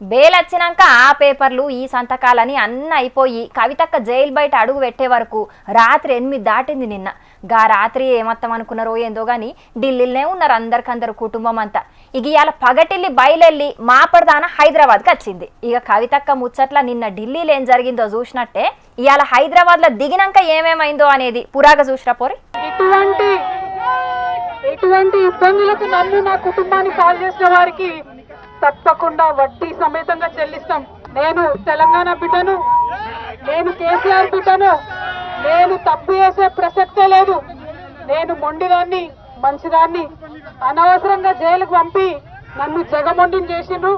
Bail వచ్చినాక ఆ పేపర్లు ఈ సంతకాలని అన్న అయిపోయి కవితక్క జైలు బయట అడుగు పెట్టే వరకు రాత్రి ఎనిమిది దాటింది నిన్న. గా రాత్రి ఏమత్తం అనుకున్నారో ఏందో గాని ఢిల్లీలోనే ఉన్నారు అందరికందరు కుటుంబం అంతా. ఇక ఇవాళ పగటిల్లి బయలెళ్ళి మాపడదాన హైదరాబాద్కి వచ్చింది. ఇక కవితక్క ముచ్చట్ల నిన్న ఢిల్లీలో ఏం జరిగిందో చూసినట్టే ఇవాళ హైదరాబాద్లో దిగినాక ఏమేమైందో అనేది పురాగా చూసిరా పోరి? ఎటువంటి ఎటువంటి ఇబ్బందులకు నన్ను నా కుటుంబాన్ని కాల్ చేసిన వారికి తప్పకుండా వడ్డీ సమేతంగా చెల్లిస్తాం. నేను తెలంగాణ బిడ్డను నేను కేసీఆర్ బిడ్డను నేను తప్పు చేసే ప్రసక్తే లేదు. నేను మొండిదాన్ని మంచిదాన్ని అనవసరంగా జైలుకు పంపి నన్ను జగమొండిని చేసిండ్రు.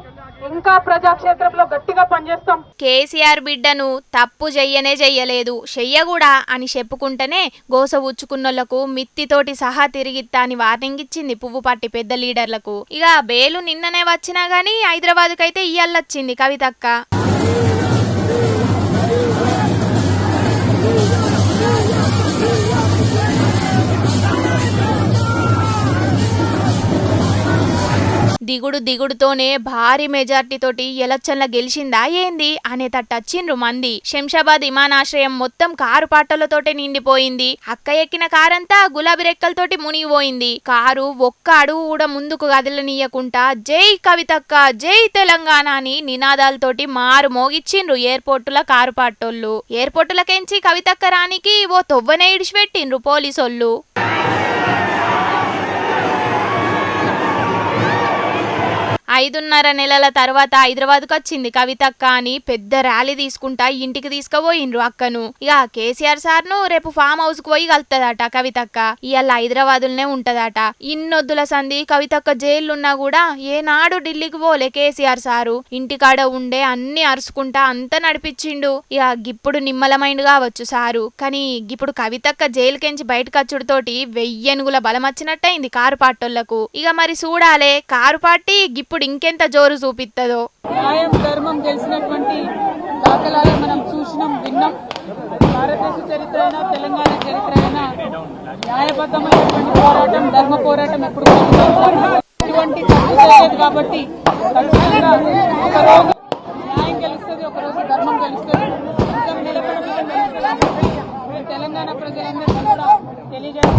ఇంకా ప్రజాక్షేత్రంలో గట్టిగా పనిచేస్తాం. కేసీఆర్ బిడ్డను తప్పు చెయ్యనే చెయ్యలేదు చెయ్యగూడా అని చెప్పుకుంటేనే గోస ఉచ్చుకున్నోళ్ళకు మిత్తితోటి సహా తిరిగిత్తా అని వార్నింగ్ ఇచ్చింది పువ్వు పట్టి పెద్ద లీడర్లకు. ఇక బేలు నిన్ననే వచ్చినా గానీ హైదరాబాద్కైతే ఇయ్యాలొచ్చింది కవితక్క. దిగుడు దిగుడుతోనే భారీ మెజార్టీతోటి ఎలక్షన్ల గెలిచిందా ఏంది అనేటట్టు వచ్చిండ్రు మంది. శంషాబాద్ విమానాశ్రయం మొత్తం కారు పాటలతోటే నిండిపోయింది. అక్క ఎక్కిన కారంతా గులాబీ రెక్కలతోటి మునిగిపోయింది. కారు ఒక్క అడుగు కూడా ముందుకు కదలనీయకుండా జై కవితక్క జై తెలంగాణ అని నినాదాలతోటి మారు మోగిచ్చిండ్రు ఎయిర్పోర్టుల కారు పాటోళ్ళు. ఎయిర్పోర్టులకెంచి కవితక్క రానికి ఓ తొవ్వనే ఇడిచిపెట్టిండ్రు పోలీసోళ్ళు. ఐదున్నర నెలల తర్వాత హైదరాబాద్కు వచ్చింది కవితక్క అని పెద్ద ర్యాలీ తీసుకుంటా ఇంటికి తీసుకుపోయిండ్రు అక్కను. ఇక కేసీఆర్ సార్ను రేపు ఫామ్ హౌస్కు పోయి కలుతుందట కవితక్క. ఇవాళ హైదరాబాదులోనే ఉంటదట. ఇన్నొద్దుల సంధి కవితక్క జైలున్నా కూడా ఏనాడు ఢిల్లీకి పోలే కేసీఆర్ సారు. ఇంటికాడ ఉండే అన్ని అరుచుకుంటా అంతా నడిపించిండు. ఇక గిప్పుడు నిమ్మలమైండ్ కావచ్చు సారు. కానీ ఇప్పుడు కవితక్క జైలుకెంచి బయటకు వచ్చుడుతోటి వెయ్యనుగుల బలం వచ్చినట్టయింది కారు పాటోళ్ళకు ఇక మరి చూడాలే కారు పార్టీ గిప్పుడు ఇంకెంత జోరు చూపిత్తదో? న్యాయం ధర్మం తెలిసినటువంటి దాఖలాలు మనం చూసినాం విన్నాం. భారతదేశ చరిత్ర అయినా తెలంగాణ చరిత్ర అయినా న్యాయబద్ధమైనటువంటి పోరాటం ధర్మ పోరాటం ఎప్పుడు ఇటువంటి తప్పు కాబట్టి ఖచ్చితంగా ఒక న్యాయం గెలుస్తుంది ధర్మం గెలుస్తుంది. నిలబడడం తెలంగాణ ప్రజలందరికీ కూడా తెలియజేస్తాను.